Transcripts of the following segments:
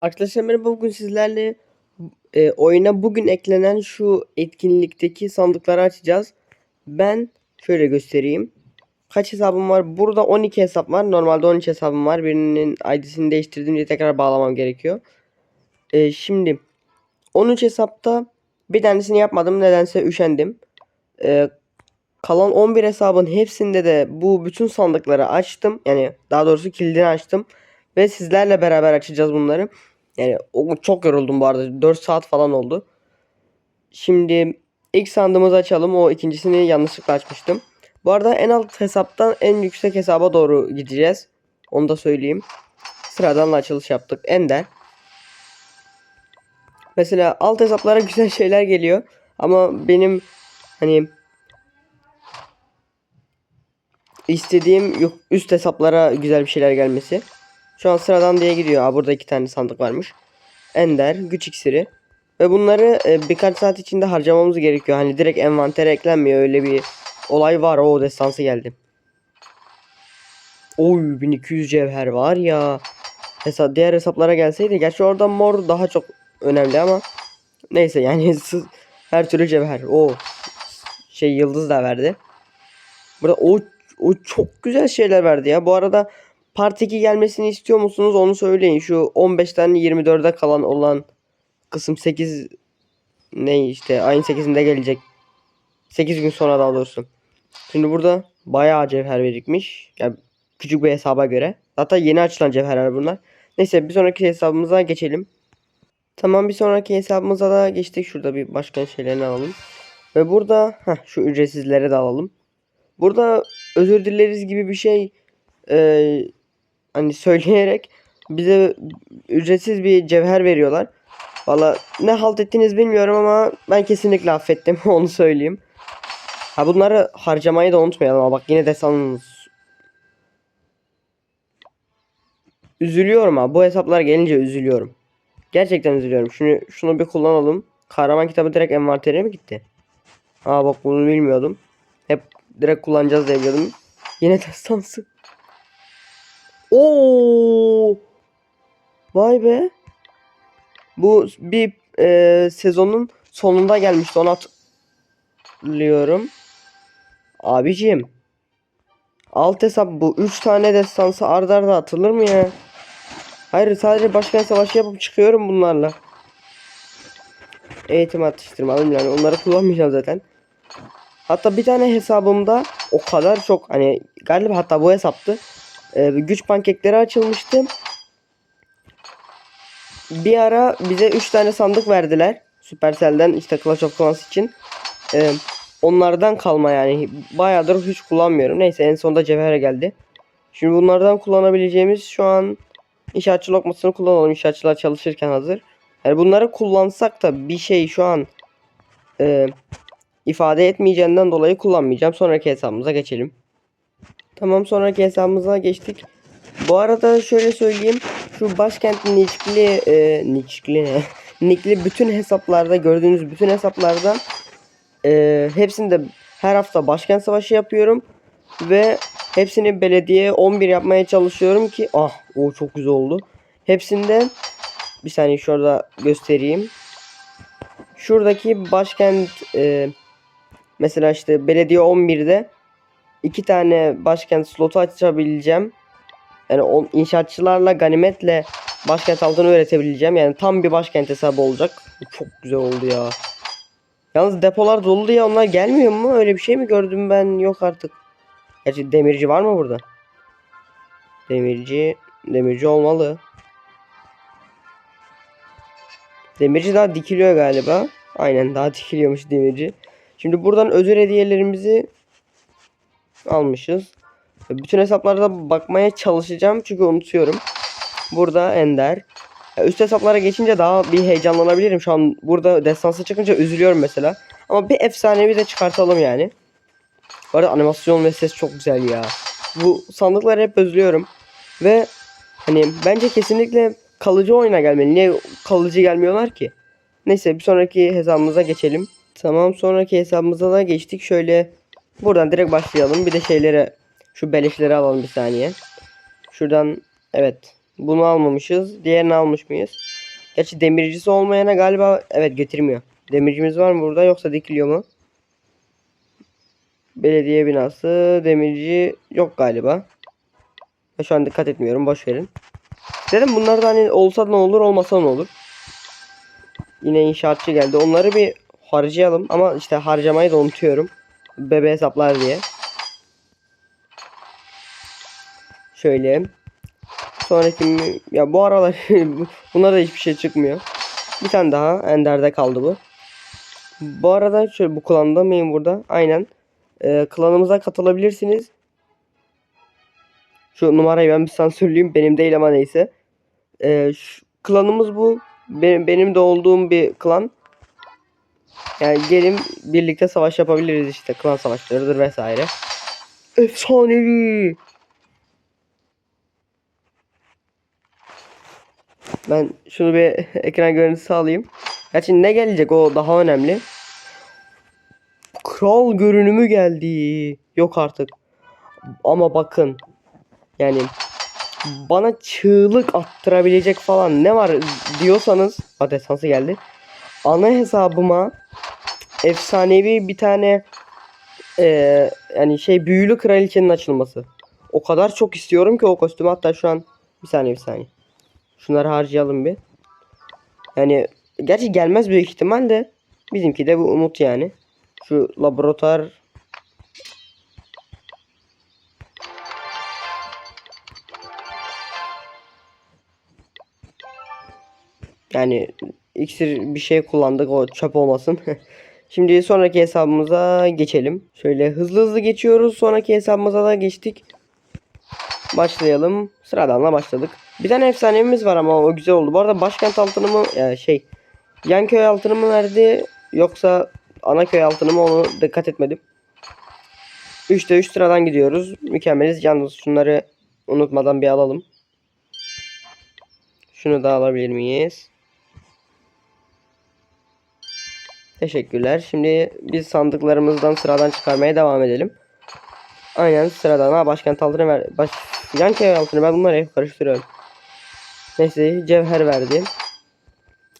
Arkadaşlar merhaba bugün sizlerle e, oyuna bugün eklenen şu etkinlikteki sandıkları açacağız. Ben şöyle göstereyim. Kaç hesabım var? Burada 12 hesap var. Normalde 13 hesabım var. Birinin ID'sini değiştirdiğimde tekrar bağlamam gerekiyor. E, şimdi 13 hesapta bir tanesini yapmadım. Nedense üşendim. E, kalan 11 hesabın hepsinde de bu bütün sandıkları açtım. Yani daha doğrusu kilidini açtım. Ve sizlerle beraber açacağız bunları. Yani çok yoruldum bu arada. 4 saat falan oldu. Şimdi ilk sandığımızı açalım. O ikincisini yanlışlıkla açmıştım. Bu arada en alt hesaptan en yüksek hesaba doğru gideceğiz. Onu da söyleyeyim. Sıradan açılış yaptık. Ender. Mesela alt hesaplara güzel şeyler geliyor. Ama benim hani istediğim üst hesaplara güzel bir şeyler gelmesi. Şu an sıradan diye gidiyor. Aa, burada iki tane sandık varmış. Ender, güç iksiri. Ve bunları e, birkaç saat içinde harcamamız gerekiyor. Hani direkt envantere eklenmiyor. Öyle bir olay var. O destansı geldi. Oy 1200 cevher var ya. Hesap, diğer hesaplara gelseydi. Gerçi orada mor daha çok önemli ama. Neyse yani her türlü cevher. O şey yıldız da verdi. Burada o, o çok güzel şeyler verdi ya. Bu arada Part 2 gelmesini istiyor musunuz onu söyleyin. Şu 15'ten 24'e kalan olan kısım 8 ne işte ayın 8'inde gelecek. 8 gün sonra daha doğrusu. Şimdi burada bayağı cevher birikmiş. Yani küçük bir hesaba göre. Zaten yeni açılan cevherler bunlar. Neyse bir sonraki hesabımıza geçelim. Tamam bir sonraki hesabımıza da geçtik. Şurada bir başka şeylerini alalım. Ve burada heh, şu ücretsizleri de alalım. Burada özür dileriz gibi bir şey e, hani söyleyerek bize ücretsiz bir cevher veriyorlar. Valla ne halt ettiniz bilmiyorum ama ben kesinlikle affettim onu söyleyeyim. Ha bunları harcamayı da unutmayalım ama bak yine de sanınız. Üzülüyorum ha bu hesaplar gelince üzülüyorum. Gerçekten üzülüyorum. Şunu şunu bir kullanalım. Kahraman kitabı direkt envantere mi gitti? Aa bak bunu bilmiyordum. Hep direkt kullanacağız diye biliyordum. Yine destansı. Oo! Vay be. Bu bir e, sezonun sonunda gelmişti onu hatırlıyorum. Abicim. Alt hesap bu. 3 tane destansı ardarda arda atılır mı ya? Hayır sadece başkan savaşı yapıp çıkıyorum bunlarla. Eğitim atıştırmalıyım yani onları kullanmayacağım zaten. Hatta bir tane hesabımda o kadar çok hani galiba hatta bu hesaptı e, güç pankekleri açılmıştı. Bir ara bize 3 tane sandık verdiler. Supercell'den işte Clash of Clans için. E, onlardan kalma yani. Bayağıdır hiç kullanmıyorum. Neyse en sonunda cevhere geldi. Şimdi bunlardan kullanabileceğimiz şu an inşaatçı lokmasını kullanalım. İnşaatçılar çalışırken hazır. Yani bunları kullansak da bir şey şu an e, ifade etmeyeceğinden dolayı kullanmayacağım. Sonraki hesabımıza geçelim. Tamam sonraki hesabımıza geçtik. Bu arada şöyle söyleyeyim. Şu başkent nickli e, nickli ne? nickli bütün hesaplarda gördüğünüz bütün hesaplarda e, hepsinde her hafta başkent savaşı yapıyorum. Ve hepsini belediye 11 yapmaya çalışıyorum ki ah o çok güzel oldu. Hepsinde bir saniye şurada göstereyim. Şuradaki başkent e, mesela işte belediye 11'de iki tane başkent slotu açabileceğim. Yani on, inşaatçılarla ganimetle başkent altını öğretebileceğim. Yani tam bir başkent hesabı olacak. Çok güzel oldu ya. Yalnız depolar dolu diye onlar gelmiyor mu? Öyle bir şey mi gördüm ben? Yok artık. Gerçi demirci var mı burada? Demirci, demirci olmalı. Demirci daha dikiliyor galiba. Aynen daha dikiliyormuş demirci. Şimdi buradan özel hediyelerimizi almışız. Bütün hesaplarda bakmaya çalışacağım çünkü unutuyorum. Burada Ender. Üst hesaplara geçince daha bir heyecanlanabilirim. Şu an burada destansı çıkınca üzülüyorum mesela. Ama bir efsanevi de çıkartalım yani. Bu arada animasyon ve ses çok güzel ya. Bu sandıkları hep özlüyorum. Ve hani bence kesinlikle kalıcı oyuna gelmeli. Niye kalıcı gelmiyorlar ki? Neyse bir sonraki hesabımıza geçelim. Tamam sonraki hesabımıza da geçtik. Şöyle Buradan direkt başlayalım. Bir de şeyleri şu beleşleri alalım bir saniye. Şuradan evet. Bunu almamışız. Diğerini almış mıyız? Gerçi demircisi olmayana galiba evet getirmiyor. Demircimiz var mı burada yoksa dikiliyor mu? Belediye binası, demirci yok galiba. Ben şu an dikkat etmiyorum. Boş verin. Dedim bunlar da hani olsa ne olur olmasa ne olur. Yine inşaatçı geldi. Onları bir harcayalım ama işte harcamayı da unutuyorum. Bebe hesaplar diye. Şöyle. Sonraki ya bu aralar bunlara da hiçbir şey çıkmıyor. Bir tane daha Ender'de kaldı bu. Bu arada şöyle bu klanda mıyım burada? Aynen. Ee, klanımıza katılabilirsiniz. Şu numarayı ben bir sansürleyeyim. Benim değil ama neyse. Ee, şu, klanımız bu. Benim, benim de olduğum bir klan. Yani gelin birlikte savaş yapabiliriz işte. Klan savaşlarıdır vesaire. Efsanevi. Ben şunu bir ekran görüntüsü alayım. Gerçi ne gelecek o daha önemli. Kral görünümü geldi. Yok artık. Ama bakın. Yani bana çığlık attırabilecek falan ne var diyorsanız ha destansı geldi. Ana hesabıma efsanevi bir tane eee, yani şey büyülü kraliçenin açılması. O kadar çok istiyorum ki o kostümü hatta şu an bir saniye bir saniye. Şunları harcayalım bir. Yani gerçi gelmez büyük ihtimal de bizimki de bu umut yani. Şu laboratuvar Yani iksir bir şey kullandık o çöp olmasın. Şimdi sonraki hesabımıza geçelim. Şöyle hızlı hızlı geçiyoruz. Sonraki hesabımıza da geçtik. Başlayalım. Sıradanla başladık. Bir tane efsanemiz var ama o güzel oldu. Bu arada başkent altını mı ya şey yan köy altını mı verdi yoksa ana köy altını mı onu dikkat etmedim. 3'te 3 sıradan gidiyoruz. Mükemmeliz. Yalnız şunları unutmadan bir alalım. Şunu da alabilir miyiz? Teşekkürler. Şimdi biz sandıklarımızdan sıradan çıkarmaya devam edelim. Aynen sıradan. Ha başkent altını ver. Baş... Yan köy altını ben bunları hep karıştırıyorum. Neyse cevher verdi.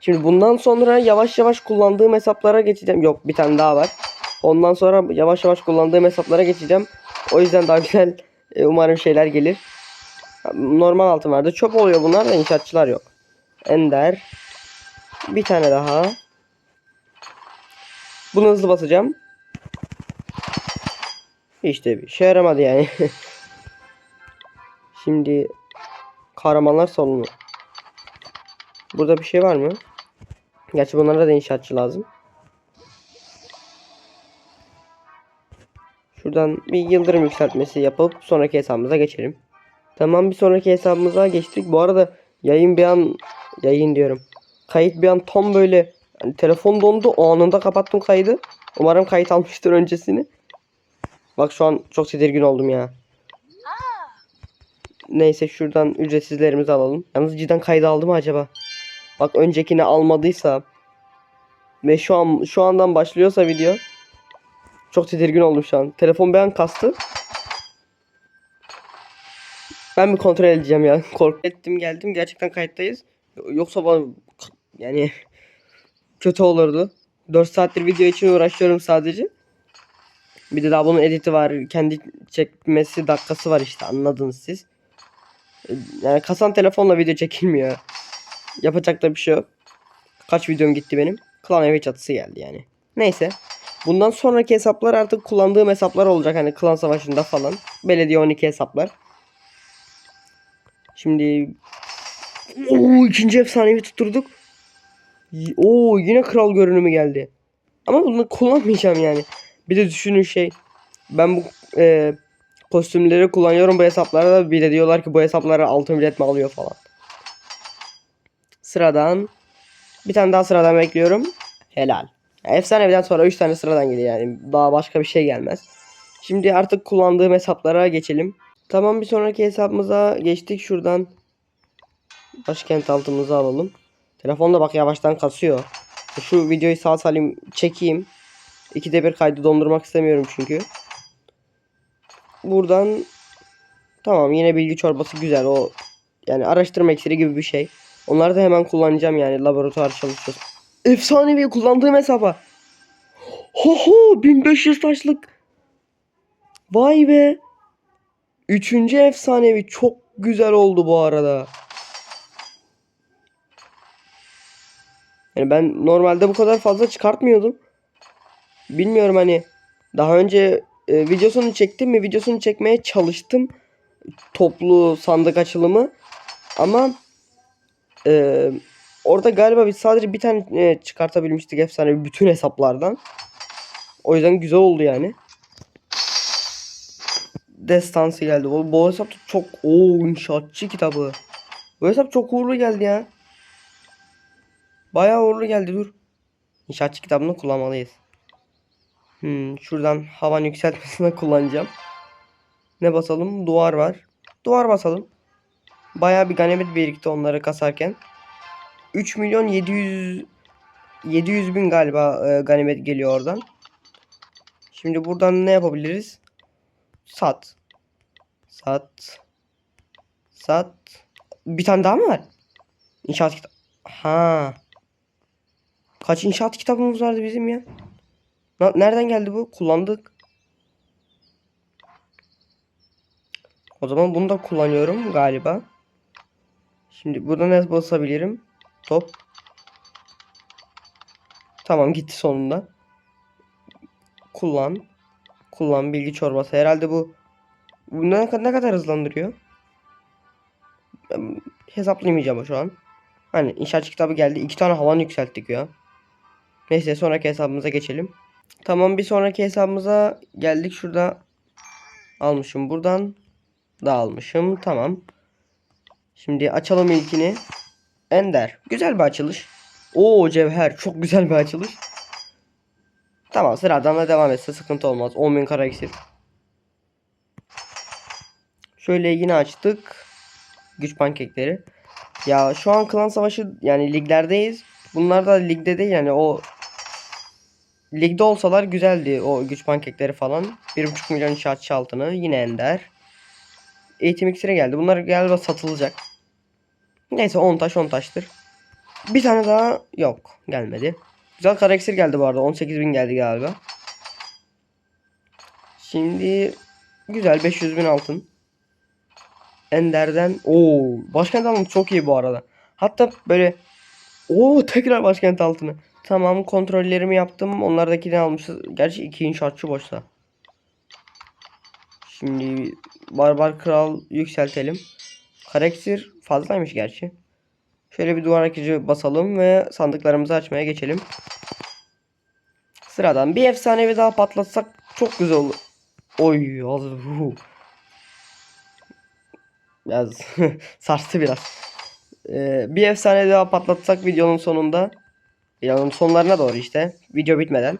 Şimdi bundan sonra yavaş yavaş kullandığım hesaplara geçeceğim. Yok bir tane daha var. Ondan sonra yavaş yavaş kullandığım hesaplara geçeceğim. O yüzden daha güzel e, umarım şeyler gelir. Normal altın vardı. Çöp oluyor bunlar da inşaatçılar yok. Ender. Bir tane daha. Bunu hızlı basacağım. İşte bir şey yaramadı yani. Şimdi kahramanlar salonu. Burada bir şey var mı? Gerçi bunlara da inşaatçı lazım. Şuradan bir yıldırım yükseltmesi yapıp sonraki hesabımıza geçelim. Tamam bir sonraki hesabımıza geçtik. Bu arada yayın bir an yayın diyorum. Kayıt bir an tam böyle hani telefon dondu anında kapattım kaydı. Umarım kayıt almıştır öncesini. Bak şu an çok tedirgin oldum ya. Neyse şuradan ücretsizlerimizi alalım. Yalnız cidden kaydı aldı mı acaba? Bak öncekini almadıysa ve şu an şu andan başlıyorsa video çok tedirgin oldum şu an. Telefon bir an kastı. Ben bir kontrol edeceğim ya. Korku ettim geldim. Gerçekten kayıttayız. Yoksa bana yani kötü olurdu. 4 saattir video için uğraşıyorum sadece. Bir de daha bunun editi var. Kendi çekmesi dakikası var işte anladınız siz. Yani kasan telefonla video çekilmiyor. Yapacak da bir şey yok. Kaç videom gitti benim. Klan evi çatısı geldi yani. Neyse. Bundan sonraki hesaplar artık kullandığım hesaplar olacak. Hani klan savaşında falan. Belediye 12 hesaplar. Şimdi Oo ikinci efsanevi tutturduk. Oo yine kral görünümü geldi. Ama bunu kullanmayacağım yani. Bir de düşünün şey. Ben bu e, kostümleri kullanıyorum bu hesaplarda bir de diyorlar ki bu hesaplara altın bilet mi alıyor falan. Sıradan bir tane daha sıradan bekliyorum. Helal. Efsaneviden sonra 3 tane sıradan geliyor yani. Daha başka bir şey gelmez. Şimdi artık kullandığım hesaplara geçelim. Tamam bir sonraki hesabımıza geçtik şuradan. Başkent altımızı alalım. Telefonda bak yavaştan kasıyor. Şu videoyu sağ salim çekeyim. İkide bir kaydı dondurmak istemiyorum çünkü. Buradan tamam yine bilgi çorbası güzel o yani araştırma iksiri gibi bir şey. Onları da hemen kullanacağım yani laboratuvar çalışıyoruz. Efsanevi kullandığım hesaba. Ho ho 1500 taşlık. Vay be. Üçüncü efsanevi çok güzel oldu bu arada. Yani ben normalde bu kadar fazla çıkartmıyordum. Bilmiyorum hani daha önce e, videosunu çektim mi videosunu çekmeye çalıştım. Toplu sandık açılımı. Ama e, orada galiba biz sadece bir tane e, çıkartabilmiştik efsane bütün hesaplardan. O yüzden güzel oldu yani. Destansı geldi. Bu, bu hesap çok o inşaatçı kitabı. Bu hesap çok uğurlu geldi ya. Bayağı uğurlu geldi dur. İnşaatçı kitabını kullanmalıyız. Hmm, şuradan havan yükseltmesine kullanacağım. Ne basalım? Duvar var. Duvar basalım. Bayağı bir ganimet birikti onları kasarken. 3 milyon 700 700 bin galiba e, ganimet geliyor oradan. Şimdi buradan ne yapabiliriz? Sat. Sat. Sat. Bir tane daha mı var? İnşaat kitap. Ha. Kaç inşaat kitabımız vardı bizim ya? Nereden geldi bu? Kullandık. O zaman bunu da kullanıyorum galiba. Şimdi burada ne basabilirim? Top. Tamam gitti sonunda. Kullan. Kullan bilgi çorbası. Herhalde bu bu ne, kadar- hızlandırıyor? Ben hesaplayamayacağım şu an. Hani inşaatçı kitabı geldi. İki tane havan yükselttik ya. Neyse sonraki hesabımıza geçelim. Tamam bir sonraki hesabımıza geldik. Şurada almışım. Buradan da almışım. Tamam. Şimdi açalım ilkini. Ender. Güzel bir açılış. Oo cevher. Çok güzel bir açılış. Tamam sıradan da devam etse sıkıntı olmaz. 10.000 kara iksir. Şöyle yine açtık. Güç pankekleri. Ya şu an klan savaşı yani liglerdeyiz. Bunlar da ligde değil yani o ligde olsalar güzeldi o güç pankekleri falan. 1.5 milyon inşaatçı altını yine ender. Eğitim iksiri geldi. Bunlar galiba satılacak. Neyse 10 taş 10 taştır. Bir tane daha yok gelmedi. Güzel kara geldi bu arada. 18.000 geldi galiba. Şimdi güzel 500 bin altın. Ender'den o başkent altını çok iyi bu arada. Hatta böyle o tekrar başkent altını. Tamam kontrollerimi yaptım. Onlardakini almışız. Gerçi iki inşaatçı boşsa. Şimdi Barbar Kral yükseltelim. Karakter fazlaymış gerçi. Şöyle bir duvar akıcı basalım ve sandıklarımızı açmaya geçelim. Sıradan bir efsanevi daha patlatsak çok güzel olur. Oy az. hu. Biraz sarstı biraz. Ee, bir efsane daha patlatsak videonun sonunda. Videonun sonlarına doğru işte. Video bitmeden.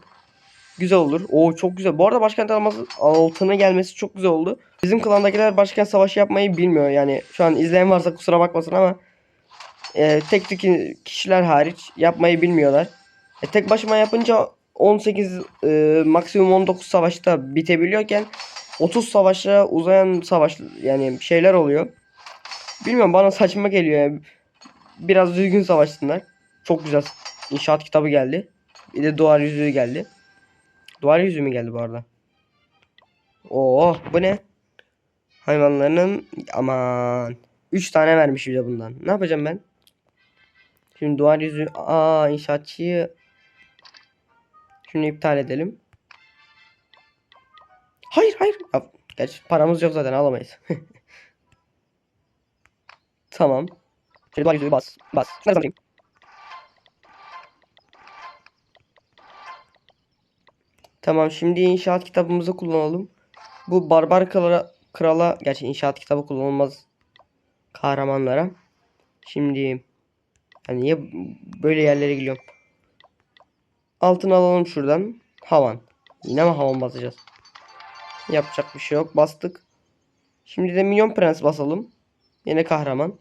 Güzel olur. Oo çok güzel. Bu arada başkent alması altına gelmesi çok güzel oldu. Bizim klandakiler başkent savaşı yapmayı bilmiyor. Yani şu an izleyen varsa kusura bakmasın ama e, tek tük kişiler hariç yapmayı bilmiyorlar. E, tek başıma yapınca 18 e, maksimum 19 savaşta bitebiliyorken 30 savaşa uzayan savaş yani şeyler oluyor. Bilmiyorum bana saçma geliyor. Yani. Biraz düzgün savaşsınlar. Çok güzel inşaat kitabı geldi. Bir de duvar yüzüğü geldi. Duvar yüzüğü mü geldi bu arada? Oo bu ne? Hayvanlarının aman 3 tane vermiş bir de bundan. Ne yapacağım ben? Şimdi duvar yüzüğü aa inşaatçıyı şunu iptal edelim. Hayır hayır. Ya, gerçi paramız yok zaten alamayız. tamam. Şöyle duvar yüzüğü bas. Bas. Nerede Tamam şimdi inşaat kitabımızı kullanalım. Bu barbar krala, krala gerçi inşaat kitabı kullanılmaz kahramanlara. Şimdi hani niye böyle yerlere gidiyorum? Altını alalım şuradan. Havan. Yine mi havan basacağız? Yapacak bir şey yok. Bastık. Şimdi de Minyon Prens basalım. Yine kahraman.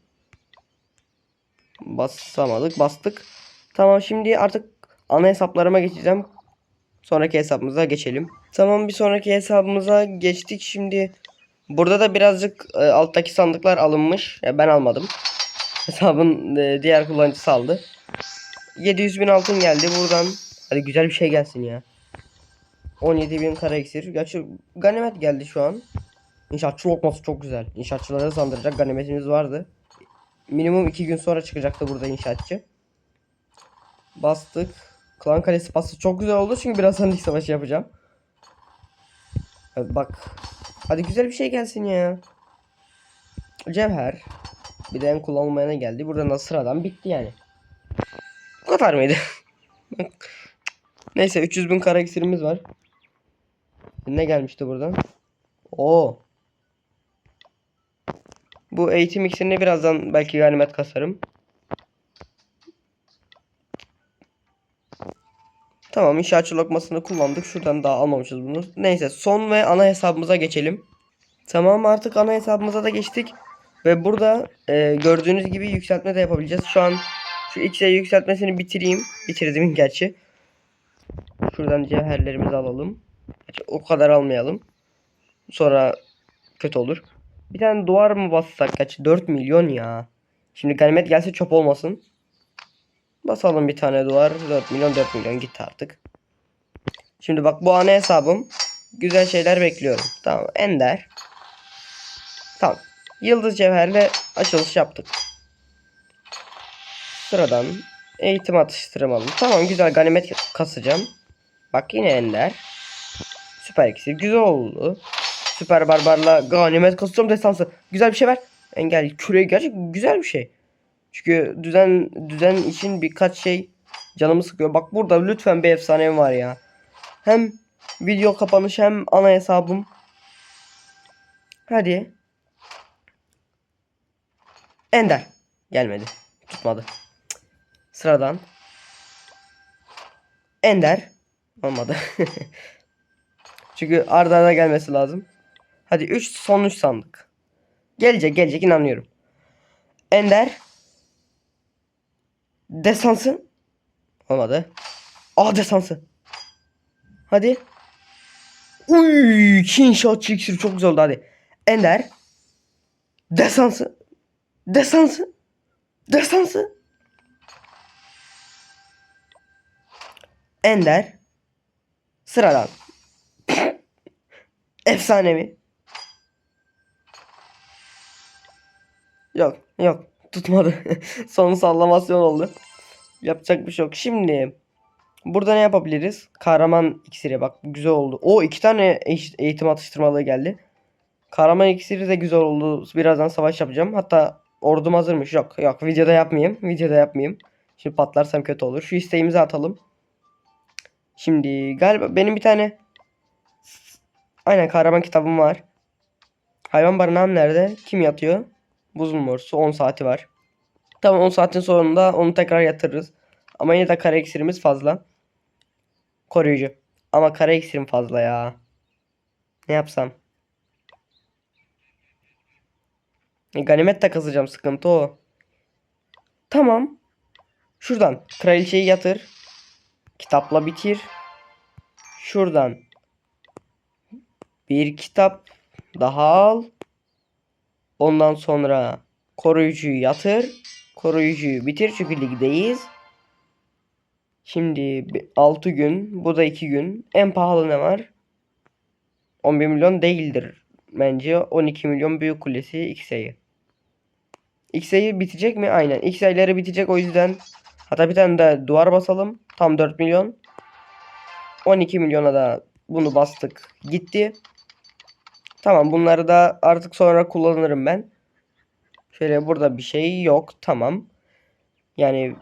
Basamadık. Bastık. Tamam şimdi artık ana hesaplarıma geçeceğim. Sonraki hesabımıza geçelim. Tamam bir sonraki hesabımıza geçtik. Şimdi burada da birazcık e, alttaki sandıklar alınmış. Ya ben almadım. Hesabın e, diğer kullanıcısı aldı. 700 bin altın geldi buradan. Hadi güzel bir şey gelsin ya. 17 bin kara iksir. Gerçi ganimet geldi şu an. İnşaatçı lokması çok güzel. İnşaatçıları hızlandıracak ganimetimiz vardı. Minimum 2 gün sonra çıkacaktı burada inşaatçı. Bastık. Klan kalesi pası çok güzel oldu çünkü birazdan lig savaşı yapacağım. Evet, bak. Hadi güzel bir şey gelsin ya. Cevher. Bir de en kullanılmayana geldi. Burada da sıradan bitti yani. Bu kadar mıydı? Neyse 300 bin kara iksirimiz var. Ne gelmişti buradan? Oo. Bu eğitim iksirini birazdan belki ganimet kasarım. Tamam inşaatçı lokmasını kullandık. Şuradan daha almamışız bunu. Neyse son ve ana hesabımıza geçelim. Tamam artık ana hesabımıza da geçtik. Ve burada e, gördüğünüz gibi yükseltme de yapabileceğiz. Şu an şu X'e yükseltmesini bitireyim. Bitirdim gerçi. Şuradan cevherlerimizi alalım. O kadar almayalım. Sonra kötü olur. Bir tane duvar mı bassak kaç? 4 milyon ya. Şimdi ganimet gelse çöp olmasın. Basalım bir tane duvar. 4 milyon 4 milyon gitti artık. Şimdi bak bu ana hesabım. Güzel şeyler bekliyorum. Tamam. Ender. Tamam. Yıldız cevherle açılış yaptık. Sıradan eğitim atıştırmalım. Tamam güzel ganimet kasacağım. Bak yine ender. Süper ikisi güzel oldu. Süper barbarla ganimet kasacağım destansı. Güzel bir şey ver. Engel küre gerçek güzel bir şey. Çünkü düzen düzen için birkaç şey canımı sıkıyor. Bak burada lütfen bir efsanem var ya. Hem video kapanış hem ana hesabım. Hadi. Ender. Gelmedi. Tutmadı. Sıradan. Ender. Olmadı. Çünkü arda arda gelmesi lazım. Hadi 3 son 3 sandık. Gelecek gelecek inanıyorum. Ender. Desansı. Olmadı. Aa desansı. Hadi. Uy, iki inşaatçı iksiri çok güzel oldu hadi. Ender. Desansı. Desansı. Desansı. Ender. Sıradan. Efsanevi. Yok yok tutmadı. Son sallamasyon oldu. Yapacak bir şey yok. Şimdi burada ne yapabiliriz? Kahraman iksiri bak güzel oldu. O iki tane eğitim atıştırmalığı geldi. Kahraman iksiri de güzel oldu. Birazdan savaş yapacağım. Hatta ordum hazırmış. Yok yok videoda yapmayayım. Videoda yapmayayım. Şimdi patlarsam kötü olur. Şu isteğimizi atalım. Şimdi galiba benim bir tane aynen kahraman kitabım var. Hayvan barınağım nerede? Kim yatıyor? Buzul morsu 10 saati var. Tamam 10 saatin sonunda onu tekrar yatırırız. Ama yine de kara iksirimiz fazla. Koruyucu. Ama kara iksirim fazla ya. Ne yapsam? E, ganimet de kazacağım sıkıntı o. Tamam. Şuradan kraliçeyi yatır. Kitapla bitir. Şuradan bir kitap daha al. Ondan sonra koruyucuyu yatır. Koruyucuyu bitir çünkü ligdeyiz. Şimdi 6 gün. Bu da 2 gün. En pahalı ne var? 11 milyon değildir. Bence 12 milyon büyük kulesi X'e'yi. X'e'yi bitecek mi? Aynen. X'e'leri bitecek o yüzden. Hatta bir tane de duvar basalım. Tam 4 milyon. 12 milyona da bunu bastık. Gitti. Tamam bunları da artık sonra kullanırım ben. Şöyle burada bir şey yok. Tamam. Yani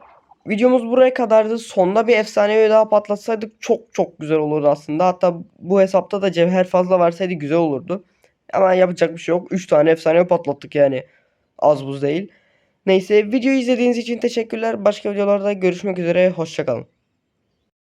videomuz buraya kadardı. Sonda bir efsanevi daha patlatsaydık çok çok güzel olurdu aslında. Hatta bu hesapta da cevher fazla varsaydı güzel olurdu. Ama yapacak bir şey yok. 3 tane efsanevi patlattık yani. Az buz değil. Neyse videoyu izlediğiniz için teşekkürler. Başka videolarda görüşmek üzere. Hoşçakalın.